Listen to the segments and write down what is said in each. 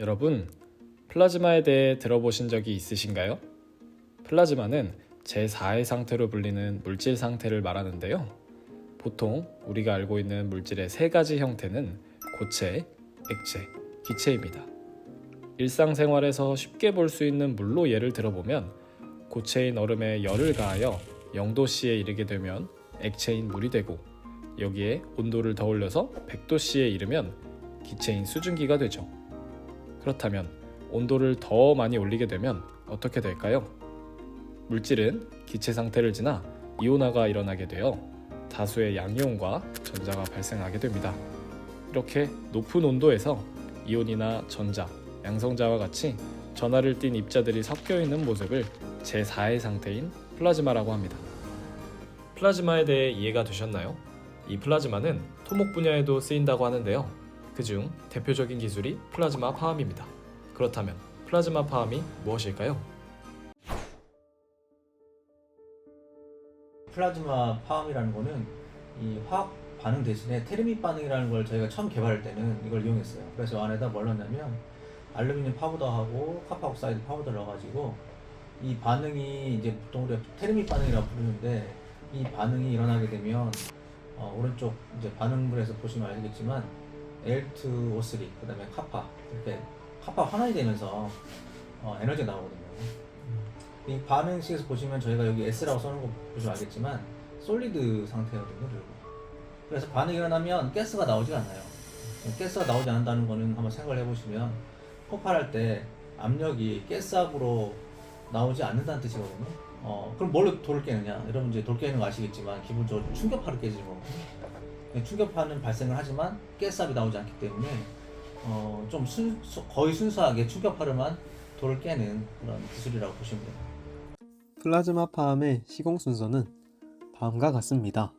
여러분, 플라즈마에 대해 들어보신 적이 있으신가요? 플라즈마는 제4의 상태로 불리는 물질 상태를 말하는데요. 보통 우리가 알고 있는 물질의 세 가지 형태는 고체, 액체, 기체입니다. 일상생활에서 쉽게 볼 수 있는 물로 예를 들어보면 고체인 얼음에 열을 가하여 0도씨에 이르게 되면 액체인 물이 되고 여기에 온도를 더 올려서 100도씨에 이르면 기체인 수증기가 되죠. 그렇다면 온도를 더 많이 올리게 되면 어떻게 될까요? 물질은 기체 상태를 지나 이온화가 일어나게 되어 다수의 양이온과 전자가 발생하게 됩니다. 이렇게 높은 온도에서 이온이나 전자, 양성자와 같이 전하를 띤 입자들이 섞여 있는 모습을 제4의 상태인 플라즈마라고 합니다. 플라즈마에 대해 이해가 되셨나요? 이 플라즈마는 토목 분야에도 쓰인다고 하는데요. 그중 대표적인 기술이 플라즈마 파암입니다. 그렇다면 플라즈마 파암이 무엇일까요? 플라즈마 파암이라는 거는 이 화학 반응 대신에 테르미 반응이라는 걸 저희가 처음 개발할 때는 이걸 이용했어요. 그래서 안에다 뭘 넣냐면 알루미늄 파우더하고 카파옥사이드 파우더를 넣어가지고 이 반응이 이제 보통 우리가 테르미 반응이라고 부르는데 이 반응이 일어나게 되면 어, 오른쪽 이제 반응물에서 보시면 알겠지만 L2O3 그다음에 카파 이렇게 카파 환원이 되면서 어, 에너지가 나오거든요. 이 반응식에서 보시면 저희가 여기 S라고 써놓은 거 보시면 알겠지만 솔리드 상태거든요. 그리고. 그래서 반응이 일어나면 가스가 나오지 않아요. 가스가 나오지 않는다는 거는 한번 생각을 해보시면 폭발할 때 압력이 가스압으로 나오지 않는다는 뜻이거든요. 어, 그럼 뭘로 돌을 깨느냐? 여러분 이제 돌 깨는 거 아시겠지만 기본적으로 충격파로 깨지는 거거든요. 충격파는 발생을 하지만 가스압이 나오지 않기 때문에 어, 좀 순, 수- 거의 순수하게 충격파로만 돌을 깨는 그런 기술이라고 보시면 돼요. 플라즈마 파암의 시공 순서는 다음과 같습니다.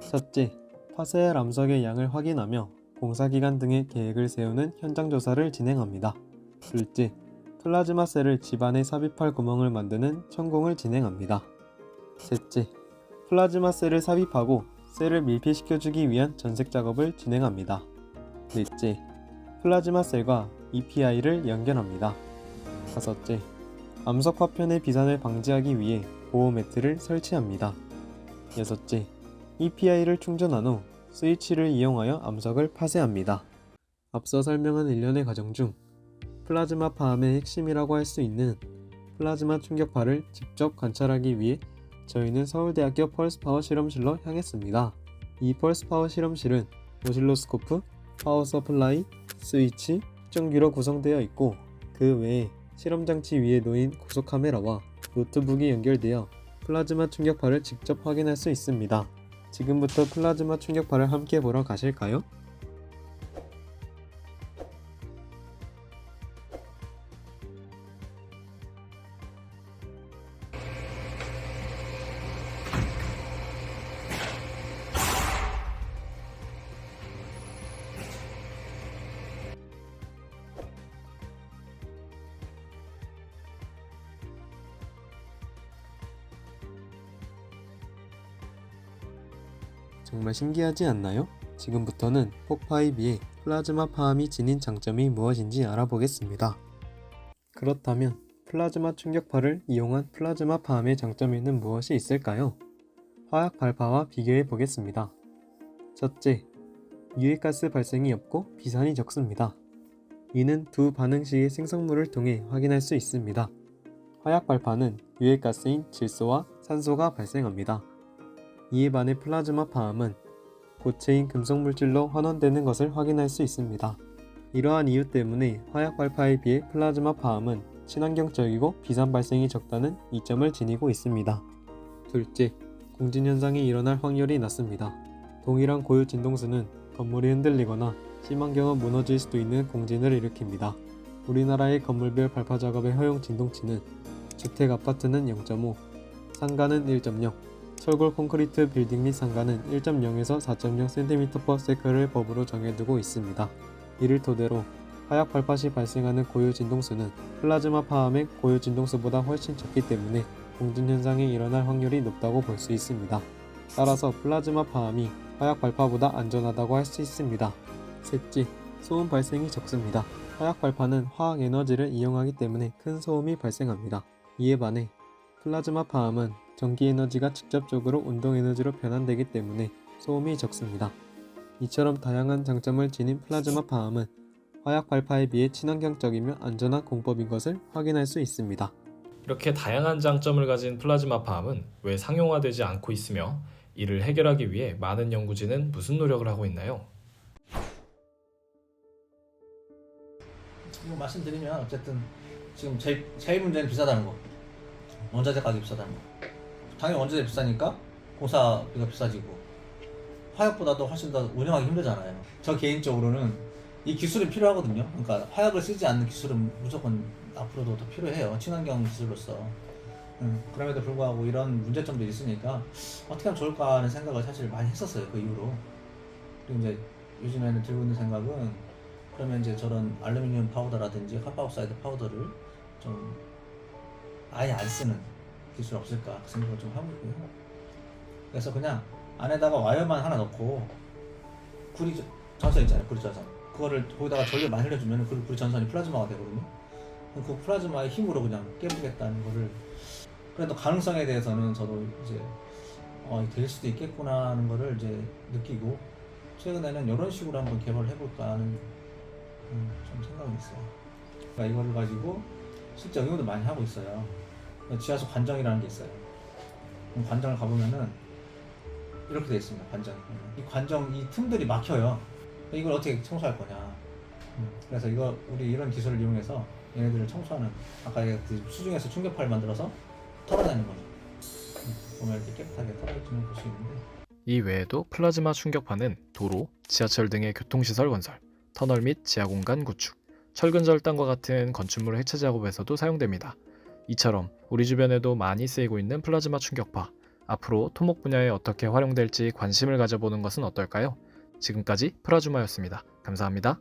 첫째, 파쇄할 암석의 양을 확인하며 공사기간 등의 계획을 세우는 현장 조사를 진행합니다. 둘째, 플라즈마 셀을 집안에 삽입할 구멍을 만드는 천공을 진행합니다. 셋째, 플라즈마 셀을 삽입하고 셀을 밀폐시켜주기 위한 전색 작업을 진행합니다. 넷째, 플라즈마 셀과 EPI를 연결합니다. 다섯째, 암석 파편의 비산을 방지하기 위해 보호 매트를 설치합니다. 여섯째, EPI를 충전한 후 스위치를 이용하여 암석을 파쇄합니다. 앞서 설명한 일련의 과정 중 플라즈마 파암의 핵심이라고 할 수 있는 플라즈마 충격파를 직접 관찰하기 위해 저희는 서울대학교 펄스 파워 실험실로 향했습니다. 이 펄스 파워 실험실은 오실로스코프, 파워 서플라이, 스위치, 측정기로 구성되어 있고 그 외에 실험 장치 위에 놓인 고속 카메라와 노트북이 연결되어 플라즈마 충격파를 직접 확인할 수 있습니다. 지금부터 플라즈마 충격파를 함께 보러 가실까요? 정말 신기하지 않나요? 지금부터는 폭파에 비해 플라즈마 파암이 지닌 장점이 무엇인지 알아보겠습니다. 그렇다면 플라즈마 충격파를 이용한 플라즈마 파암의 장점에는 무엇이 있을까요? 화학 발파와 비교해 보겠습니다. 첫째, 유해가스 발생이 없고 비산이 적습니다. 이는 두 반응 시의 생성물을 통해 확인할 수 있습니다. 화약 발파는 유해가스인 질소와 산소가 발생합니다. 이에 반해 플라즈마 파암은 고체인 금속 물질로 환원되는 것을 확인할 수 있습니다. 이러한 이유 때문에 화약 발파에 비해 플라즈마 파암은 친환경적이고 비산 발생이 적다는 이점을 지니고 있습니다. 둘째, 공진 현상이 일어날 확률이 낮습니다. 동일한 고유 진동수는 건물이 흔들리거나 심한 경우 무너질 수도 있는 공진을 일으킵니다. 우리나라의 건물별 발파 작업의 허용 진동치는 주택 아파트는 0.5, 상가는 1.0, 철골 콘크리트 빌딩 및 상가는 1.0에서 4.0cm/s를 법으로 정해두고 있습니다. 이를 토대로 화약 발파 시 발생하는 고유 진동수는 플라즈마 파암의 고유 진동수보다 훨씬 적기 때문에 공진 현상이 일어날 확률이 높다고 볼 수 있습니다. 따라서 플라즈마 파암이 화약 발파보다 안전하다고 할 수 있습니다. 셋째, 소음 발생이 적습니다. 화약 발파는 화학 에너지를 이용하기 때문에 큰 소음이 발생합니다. 이에 반해 플라즈마 파함은 전기 에너지가 직접적으로 운동 에너지로 변환되기 때문에 소음이 적습니다. 이처럼 다양한 장점을 지닌 플라즈마 파함은 화약 발파에 비해 친환경적이며 안전한 공법인 것을 확인할 수 있습니다. 이렇게 다양한 장점을 가진 플라즈마 파함은 왜 상용화되지 않고 있으며 이를 해결하기 위해 많은 연구진은 무슨 노력을 하고 있나요? 뭐 말씀드리면 어쨌든 지금 제일, 제일 문제는 비싸다는 거. 원자재 가격이 비싸다는 거. 당연히 원자재 비싸니까 공사비가 비싸지고 화약보다도 훨씬 더 운영하기 힘들잖아요. 저 개인적으로는 이 기술이 필요하거든요. 그러니까 화약을 쓰지 않는 기술은 무조건 앞으로도 더 필요해요. 친환경 기술로서. 음, 그럼에도 불구하고 이런 문제점들이 있으니까 어떻게 하면 좋을까 하는 생각을 사실 많이 했었어요. 그 이후로. 그리고 이제 요즘에는 들고 있는 생각은 그러면 이제 저런 알루미늄 파우더라든지 카파옥사이드 파우더를 좀 아예 안 쓰는 기술 없을까 그 생각을 좀 하고 있고요. 그래서 그냥 안에다가 와이어만 하나 넣고 구리 저- 전선 있잖아요, 구리 전선. 그거를 거기다가 전류 많이 흘려주면 그 구리 전선이 플라즈마가 되거든요. 그 플라즈마의 힘으로 그냥 깨보겠다는 거를 그래도 가능성에 대해서는 저도 이제 어, 될 수도 있겠구나 하는 거를 이제 느끼고 최근에는 이런 식으로 한번 개발을 해볼까 하는 음, 좀 생각이 있어요. 그러니까 이거를 가지고 실제 응용도 많이 하고 있어요. 지하수 관정이라는 게 있어요. 관정을 가보면은 이렇게 돼 있습니다. 관정. 이 관정 이 틈들이 막혀요. 이걸 어떻게 청소할 거냐. 음, 그래서 이거 우리 이런 기술을 이용해서 얘네들을 청소하는 아까 얘기했듯이 수중에서 충격파를 만들어서 털어내는 거죠. 음, 보면 이렇게 깨끗하게 털어지는 걸볼수 있는데 이 외에도 플라즈마 충격파는 도로, 지하철 등의 교통시설 건설, 터널 및 지하 공간 구축, 철근 절단과 같은 건축물 해체 작업에서도 사용됩니다. 이처럼 우리 주변에도 많이 쓰이고 있는 플라즈마 충격파, 앞으로 토목 분야에 어떻게 활용될지 관심을 가져보는 것은 어떨까요? 지금까지 프라주마였습니다. 감사합니다.